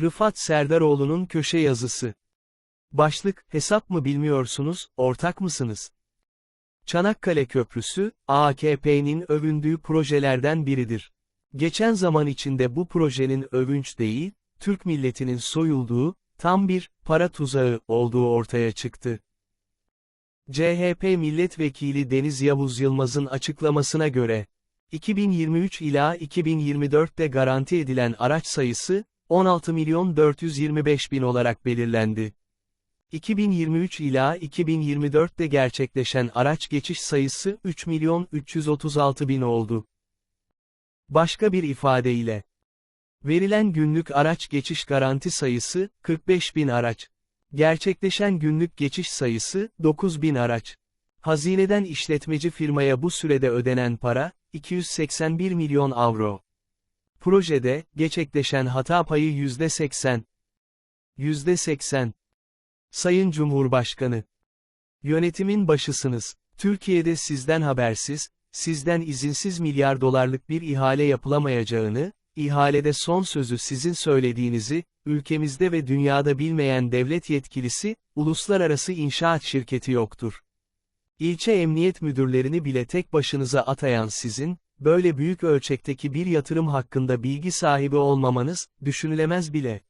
Rıfat Serdaroğlu'nun köşe yazısı. Başlık, hesap mı bilmiyorsunuz, ortak mısınız? Çanakkale Köprüsü, AKP'nin övündüğü projelerden biridir. Geçen zaman içinde bu projenin övünç değil, Türk milletinin soyulduğu, tam bir, para tuzağı olduğu ortaya çıktı. CHP Milletvekili Deniz Yavuz Yılmaz'ın açıklamasına göre, 2023 ila 2024'te garanti edilen araç sayısı, 16 milyon 425 bin olarak belirlendi. 2023 ila 2024'te gerçekleşen araç geçiş sayısı 3 milyon 336 bin oldu. Başka bir ifadeyle, verilen günlük araç geçiş garanti sayısı 45 bin araç. Gerçekleşen günlük geçiş sayısı 9 bin araç. Hazineden işletmeci firmaya bu sürede ödenen para, 281 milyon avro. Projede, gerçekleşen hata payı %80. %80. Sayın Cumhurbaşkanı. Yönetimin başısınız. Türkiye'de sizden habersiz, sizden izinsiz milyar dolarlık bir ihale yapılamayacağını, ihalede son sözü sizin söylediğinizi, ülkemizde ve dünyada bilmeyen devlet yetkilisi, uluslararası inşaat şirketi yoktur. İlçe emniyet müdürlerini bile tek başınıza atayan sizin, böyle büyük ölçekteki bir yatırım hakkında bilgi sahibi olmamanız, düşünülemez bile.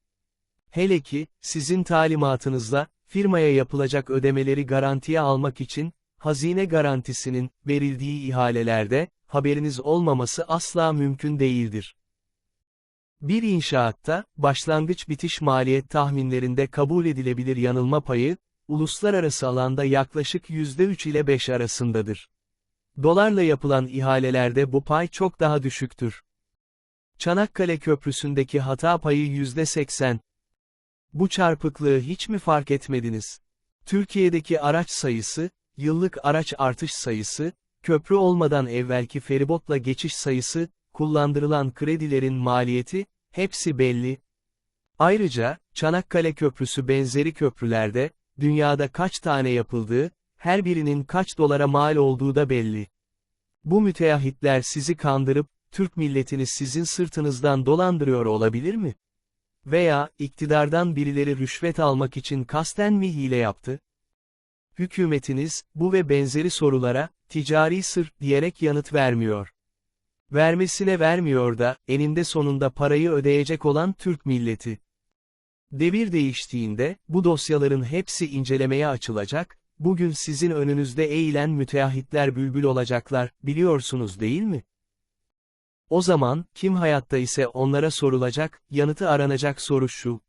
Hele ki, sizin talimatınızla, firmaya yapılacak ödemeleri garantiye almak için, hazine garantisinin, verildiği ihalelerde, haberiniz olmaması asla mümkün değildir. Bir inşaatta, başlangıç bitiş maliyet tahminlerinde kabul edilebilir yanılma payı, uluslararası alanda yaklaşık %3 ile 5 arasındadır. Dolarla yapılan ihalelerde bu pay çok daha düşüktür. Çanakkale Köprüsü'ndeki hata payı %80. Bu çarpıklığı hiç mi fark etmediniz? Türkiye'deki araç sayısı, yıllık araç artış sayısı, köprü olmadan evvelki feribotla geçiş sayısı, kullandırılan kredilerin maliyeti, hepsi belli. Ayrıca, Çanakkale Köprüsü benzeri köprülerde, dünyada kaç tane yapıldığı, her birinin kaç dolara mal olduğu da belli. Bu müteahhitler sizi kandırıp, Türk milletini sizin sırtınızdan dolandırıyor olabilir mi? Veya, iktidardan birileri rüşvet almak için kasten mi hile yaptı? Hükümetiniz, bu ve benzeri sorulara, ticari sır diyerek yanıt vermiyor. Vermesine vermiyor da, eninde sonunda parayı ödeyecek olan Türk milleti. Devir değiştiğinde, bu dosyaların hepsi incelemeye açılacak, bugün sizin önünüzde eğilen müteahhitler bülbül olacaklar, biliyorsunuz değil mi? O zaman, kim hayatta ise onlara sorulacak, yanıtı aranacak soru şu.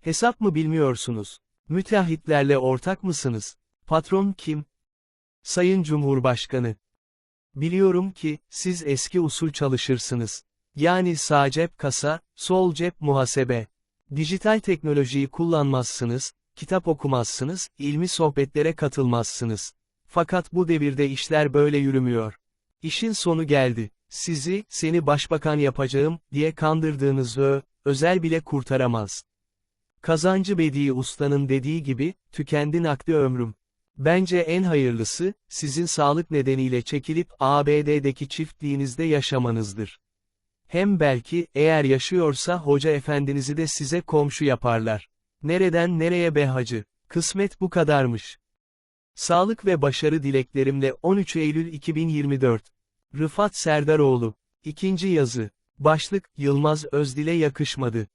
Hesap mı bilmiyorsunuz? Müteahhitlerle ortak mısınız? Patron kim? Sayın Cumhurbaşkanı. Biliyorum ki, siz eski usul çalışırsınız. Yani sağ cep kasa, sol cep muhasebe. Dijital teknolojiyi kullanmazsınız, kitap okumazsınız, ilmi sohbetlere katılmazsınız. Fakat bu devirde işler böyle yürümüyor. İşin sonu geldi. Sizi, seni başbakan yapacağım, diye kandırdığınız ö, özel bile kurtaramaz. Kazancı Bedi Usta'nın dediği gibi, tükendi nakdi ömrüm. Bence en hayırlısı, sizin sağlık nedeniyle çekilip ABD'deki çiftliğinizde yaşamanızdır. Hem belki, eğer yaşıyorsa hoca efendinizi de size komşu yaparlar. Nereden nereye be hacı? Kısmet bu kadarmış. Sağlık ve başarı dileklerimle 13 Eylül 2024. Rıfat Serdaroğlu. İkinci yazı. Başlık, Yılmaz Özdil'e yakışmadı.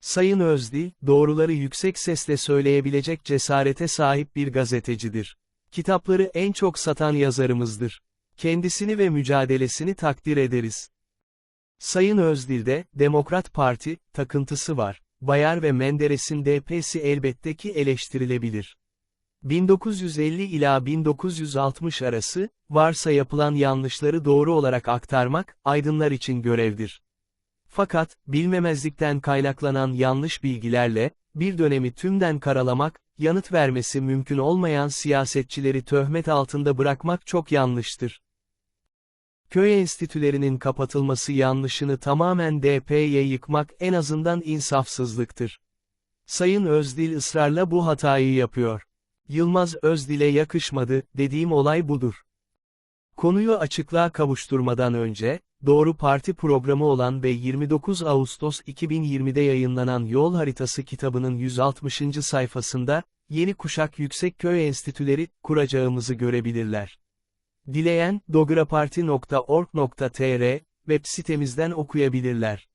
Sayın Özdil, doğruları yüksek sesle söyleyebilecek cesarete sahip bir gazetecidir. Kitapları en çok satan yazarımızdır. Kendisini ve mücadelesini takdir ederiz. Sayın Özdil'de, Demokrat Parti, takıntısı var. Bayar ve Menderes'in DP'si elbette ki eleştirilebilir. 1950 ila 1960 arası, varsa yapılan yanlışları doğru olarak aktarmak, aydınlar için görevdir. Fakat, bilmemezlikten kaynaklanan yanlış bilgilerle, bir dönemi tümden karalamak, yanıt vermesi mümkün olmayan siyasetçileri töhmet altında bırakmak çok yanlıştır. Köy enstitülerinin kapatılması yanlışını tamamen DP'ye yıkmak en azından insafsızlıktır. Sayın Özdil ısrarla bu hatayı yapıyor. Yılmaz Özdil'e yakışmadı, dediğim olay budur. Konuyu açıklığa kavuşturmadan önce, Doğru Parti programı olan ve 29 Ağustos 2020'de yayınlanan Yol Haritası kitabının 160. sayfasında, Yeni Kuşak Yüksek Köy Enstitüleri kuracağımızı görebilirler. Dileyen, dograparti.org.tr web sitemizden okuyabilirler.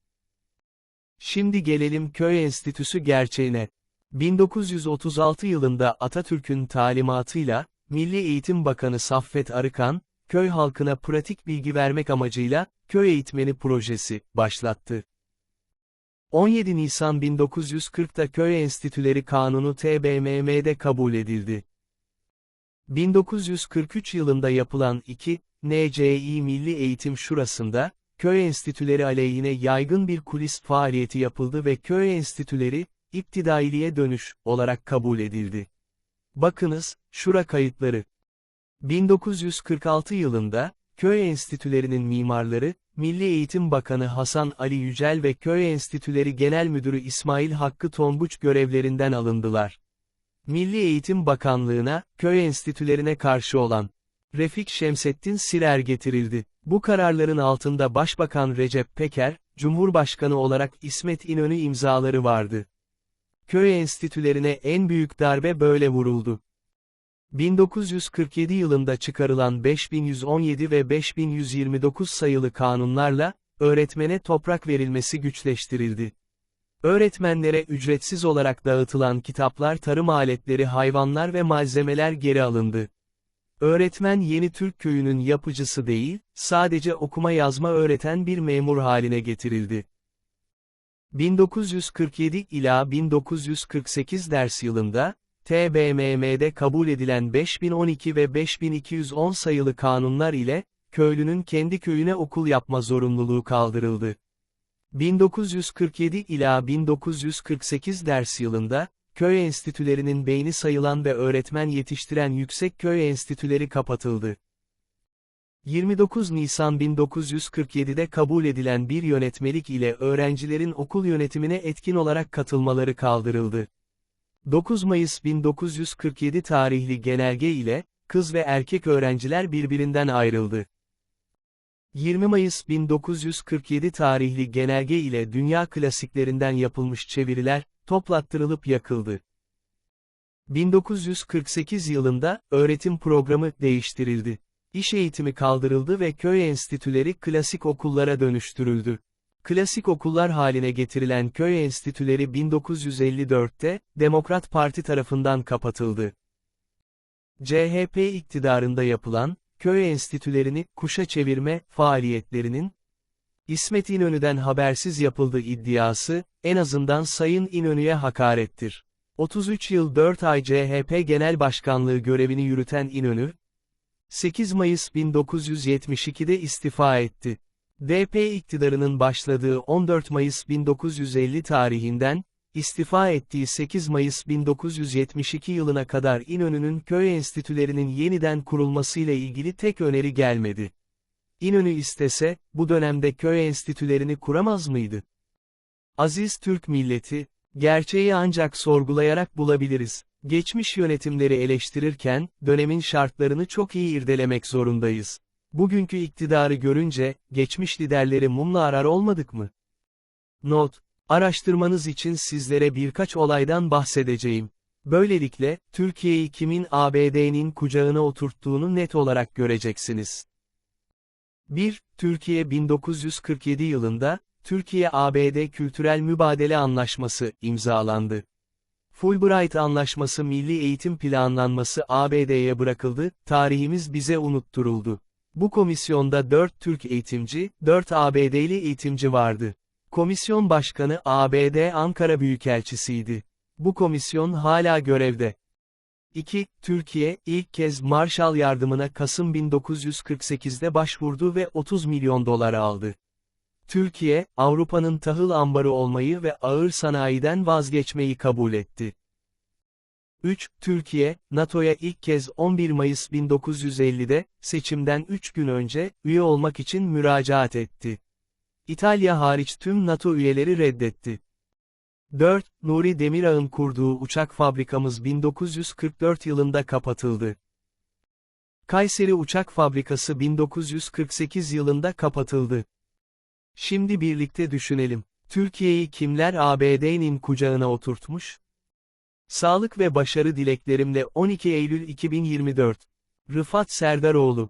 Şimdi gelelim köy enstitüsü gerçeğine. 1936 yılında Atatürk'ün talimatıyla, Milli Eğitim Bakanı Saffet Arıkan, köy halkına pratik bilgi vermek amacıyla, Köy Eğitmeni Projesi, başlattı. 17 Nisan 1940'da Köy Enstitüleri Kanunu TBMM'de kabul edildi. 1943 yılında yapılan 2, NCİ Milli Eğitim Şurası'nda, köy enstitüleri aleyhine yaygın bir kulis faaliyeti yapıldı ve köy enstitüleri, iptidailiğe dönüş, olarak kabul edildi. Bakınız, şura kayıtları. 1946 yılında, köy enstitülerinin mimarları, Milli Eğitim Bakanı Hasan Ali Yücel ve Köy Enstitüleri Genel Müdürü İsmail Hakkı Tonguç görevlerinden alındılar. Milli Eğitim Bakanlığı'na, köy enstitülerine karşı olan Refik Şemsettin Sirer getirildi. Bu kararların altında Başbakan Recep Peker, Cumhurbaşkanı olarak İsmet İnönü imzaları vardı. Köy enstitülerine en büyük darbe böyle vuruldu. 1947 yılında çıkarılan 5117 ve 5129 sayılı kanunlarla, öğretmene toprak verilmesi güçleştirildi. Öğretmenlere ücretsiz olarak dağıtılan kitaplar tarım aletleri hayvanlar ve malzemeler geri alındı. Öğretmen yeni Türk köyünün yapıcısı değil, sadece okuma yazma öğreten bir memur haline getirildi. 1947 ila 1948 ders yılında, TBMM'de kabul edilen 5012 ve 5210 sayılı kanunlar ile, köylünün kendi köyüne okul yapma zorunluluğu kaldırıldı. 1947 ila 1948 ders yılında, köy enstitülerinin beyni sayılan ve öğretmen yetiştiren yüksek köy enstitüleri kapatıldı. 29 Nisan 1947'de kabul edilen bir yönetmelik ile öğrencilerin okul yönetimine etkin olarak katılmaları kaldırıldı. 9 Mayıs 1947 tarihli genelge ile, kız ve erkek öğrenciler birbirinden ayrıldı. 20 Mayıs 1947 tarihli genelge ile dünya klasiklerinden yapılmış çeviriler, toplattırılıp yakıldı. 1948 yılında, öğretim programı değiştirildi. İş eğitimi kaldırıldı ve köy enstitüleri klasik okullara dönüştürüldü. Klasik okullar haline getirilen köy enstitüleri 1954'te, Demokrat Parti tarafından kapatıldı. CHP iktidarında yapılan, köy enstitülerini kuşa çevirme faaliyetlerinin, İsmet İnönü'den habersiz yapıldığı iddiası, en azından Sayın İnönü'ye hakarettir. 33 yıl 4 ay CHP Genel Başkanlığı görevini yürüten İnönü, 8 Mayıs 1972'de istifa etti. DP iktidarının başladığı 14 Mayıs 1950 tarihinden, istifa ettiği 8 Mayıs 1972 yılına kadar İnönü'nün köy enstitülerinin yeniden kurulmasıyla ilgili tek öneri gelmedi. İnönü istese, bu dönemde köy enstitülerini kuramaz mıydı? Aziz Türk milleti, gerçeği ancak sorgulayarak bulabiliriz. Geçmiş yönetimleri eleştirirken, dönemin şartlarını çok iyi irdelemek zorundayız. Bugünkü iktidarı görünce, geçmiş liderleri mumla arar olmadık mı? Not, araştırmanız için sizlere birkaç olaydan bahsedeceğim. Böylelikle, Türkiye'yi kimin ABD'nin kucağına oturttuğunu net olarak göreceksiniz. 1. Türkiye 1947 yılında, Türkiye-ABD Kültürel Mübadele Anlaşması imzalandı. Fulbright Anlaşması Milli Eğitim Planlanması ABD'ye bırakıldı, tarihimiz bize unutturuldu. Bu komisyonda 4 Türk eğitimci, 4 ABD'li eğitimci vardı. Komisyon başkanı ABD Ankara Büyükelçisiydi. Bu komisyon hala görevde. 2. Türkiye, ilk kez Marshall yardımına Kasım 1948'de başvurdu ve 30 milyon dolar aldı. Türkiye, Avrupa'nın tahıl ambarı olmayı ve ağır sanayiden vazgeçmeyi kabul etti. 3. Türkiye, NATO'ya ilk kez 11 Mayıs 1950'de, seçimden 3 gün önce, üye olmak için müracaat etti. İtalya hariç tüm NATO üyeleri reddetti. 4. Nuri Demirağ'ın kurduğu uçak fabrikamız 1944 yılında kapatıldı. Kayseri Uçak Fabrikası 1948 yılında kapatıldı. Şimdi birlikte düşünelim. Türkiye'yi kimler ABD'nin kucağına oturtmuş? Sağlık ve başarı dileklerimle 12 Eylül 2024. Rıfat Serdaroğlu.